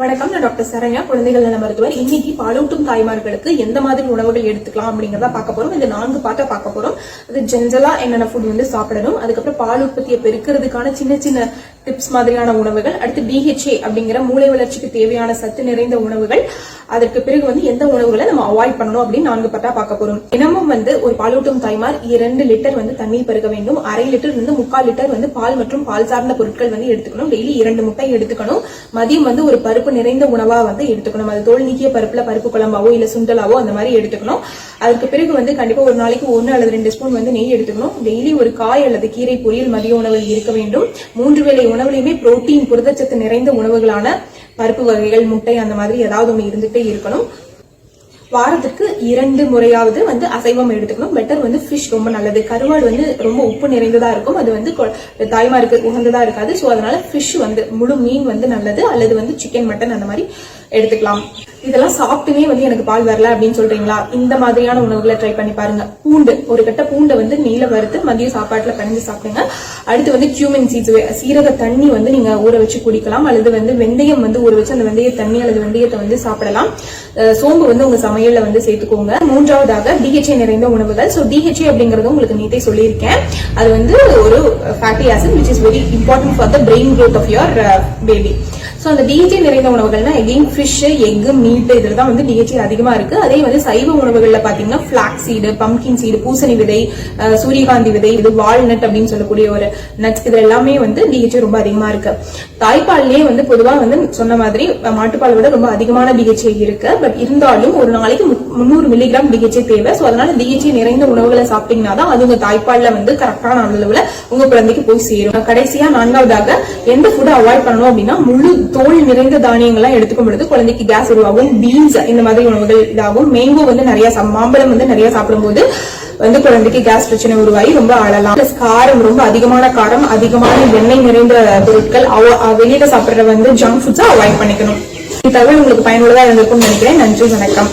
வணக்கம் நான் டாக்டர் சரண்யா. குழந்தைகள் நல மருத்துவர். இன்னைக்கு பாலூட்டும் தாய்மார்களுக்கு எந்த மாதிரி உணவுகள் எடுத்துக்கலாம் அப்படிங்கறத பார்க்க போறோம். இந்த நான்கு பாட்டை பார்க்க போறோம். அது ஜென்ரலா என்னென்ன ஃபுட் வந்து சாப்பிடணும் அதுக்கப்புறம் பால் உற்பத்தியை பெருக்கிறதுக்கான சின்ன சின்ன டிப்ஸ் மாதிரியான உணவுகள் அடுத்து டிஹெச்ஏ அப்படிங்கிற மூளை வளர்ச்சிக்கு தேவையான சத்து நிறைந்த உணவுகள். அதற்கு பிறகு வந்து எந்த உணவுகளை நம்ம அவாய்ட் பண்ணணும் அப்படின்னு நான்கு பட்டா பார்க்க போறோம். தினமும் வந்து ஒரு பாலூட்டும் தாய்மார் இரண்டு லிட்டர் வந்து தண்ணீர் பருக வேண்டும். அரை லிட்டர் இருந்து முக்கால் லிட்டர் வந்து பால் மற்றும் பால் சார்ந்த பொருட்கள் வந்து எடுத்துக்கணும். டெய்லி இரண்டு முட்டை எடுத்துக்கணும். மதியம் வந்து ஒரு பருப்பு நிறைந்த உணவா வந்து எடுத்துக்கணும். அது தோல் நீக்கிய பருப்புல பருப்பு குழம்பாவோ இல்ல சுண்டலாவோ அந்த மாதிரி எடுத்துக்கணும். அதுக்கு பிறகு வந்து கண்டிப்பா ஒரு நாளைக்கு ஒன்னு அல்லது ரெண்டு ஸ்பூன் வந்து நெய் எடுத்துக்கணும். டெய்லி ஒரு காய் அல்லது கீரை பொரியல் மதிய உணவில் இருக்க வேண்டும். மூன்று வேளை உணவுலையுமே புரோட்டீன் புரதச்சத்து நிறைந்த உணவுகளான பருப்பு வகைகள் முட்டை அந்த மாதிரி ஏதாவது ஒன்று இருந்துட்டே இருக்கணும். வாரத்துக்கு இரண்டு முறையாவது வந்து அசைவம் எடுத்துக்கணும். பெட்டர் வந்து ஃபிஷ் ரொம்ப நல்லது. கருவாடு வந்து ரொம்ப உப்பு நிறைந்ததா இருக்கும். அது வந்து கொ- தாய்மாருக்கு உகந்ததா இருக்காது. ஸோ அதனால ஃபிஷ் வந்து முழு மீன் வந்து நல்லது. அல்லது வந்து சிக்கன் மட்டன் அந்த மாதிரி எடுத்துக்கலாம். இதெல்லாம் சாப்பிட்டுமே வந்து எனக்கு பால் வரல அப்படின்னு சொல்றீங்களா? இந்த மாதிரியான உணவுகளை ட்ரை பண்ணி பாருங்க. பூண்டு ஒரு கட்ட பூண்டை வந்து நீல வறுத்து மதிய சாப்பாட்டுல பிணைஞ்சு சாப்பிடுங்க. அடுத்து வந்து கியூமின் சீட்ஸ் சீரக தண்ணி வந்து நீங்க ஊற வச்சு குடிக்கலாம். அல்லது வந்து வெந்தயம் வந்து ஊற வச்சு அந்த வெந்தய தண்ணி அல்லது வெந்தயத்தை வந்து சாப்பிடலாம். சோம்பு வந்து உங்க சமையல்ல வந்து சேர்த்துக்கோங்க. மூன்றாவதாக டிஹெச்ஏ நிறைந்த உணவுகள். ஸோ டிஹெச்ஏ அப்படிங்கறது உங்களுக்கு நீட்டே சொல்லியிருக்கேன். அது வந்து ஒரு fatty acid which is very important for the brain growth of your baby so அந்த டிஹெச்ஏ நிறைந்த உணவுகள்னா எகெயின் ஃபிஷ் எக் மீட் இதில் தான் வந்து டிஹெச்ஏ அதிகமாக இருக்கு. அதே வந்து சைவ உணவுகளில் பார்த்தீங்கன்னா ஃபிளாக் சீடு பம்கின் சீடு பூசணி விதை சூரியகாந்தி விதை இது வால்நட் அப்படின்னு சொல்லக்கூடிய ஒரு நட்ஸ் இது எல்லாமே வந்து டிஹெச்ஏ ரொம்ப அதிகமாக இருக்கு. தாய்ப்பாலே வந்து பொதுவாக வந்து சொன்ன மாதிரி மாட்டுப்பால் விட ரொம்ப அதிகமான டிஹெச்ஏ இருக்கு. பட் இருந்தாலும் ஒரு நாளைக்கு முந்நூறு மில்லிகிராம் டிஹெச்ஏ தேவை. ஸோ அதனால டிஹெச்சி நிறைந்த உணவுகளை சாப்பிட்டீங்கன்னா தான் அது உங்க தாய்ப்பால்ல வந்து கரெக்டான அளவுல உங்க குழந்தைக்கு போய் சேரும். கடைசியா நான்காவதாக எந்த ஃபுட்டை அவாய்ட் பண்ணணும் அப்படின்னா முழு தோல் நிறைந்த தானியங்கள்லாம் எடுத்துக்கும் பொழுது குழந்தைக்கு கேஸ் உருவாகும் பீன்ஸ் இந்த மாதிரி உணவுகள் இதாகும். மேங்கோ வந்து நிறைய மாம்பழம் வந்து நிறைய சாப்பிடும்போது வந்து குழந்தைக்கு கேஸ் பிரச்சனை உருவாகி ரொம்ப அழலாம் பிளஸ் காரம் ரொம்ப அதிகமான காரம் அதிகமான எண்ணெய் நிறைந்த பொருட்கள் அவ- வெளியில சாப்பிடுற வந்து ஜங்க் ஃபுட்ஸை அவாய்ட் பண்ணிக்கணும். இந்த தகவல் உங்களுக்கு பயனுள்ளதா இருந்திருக்கும்னு நினைக்கிறேன். நன்றி வணக்கம்.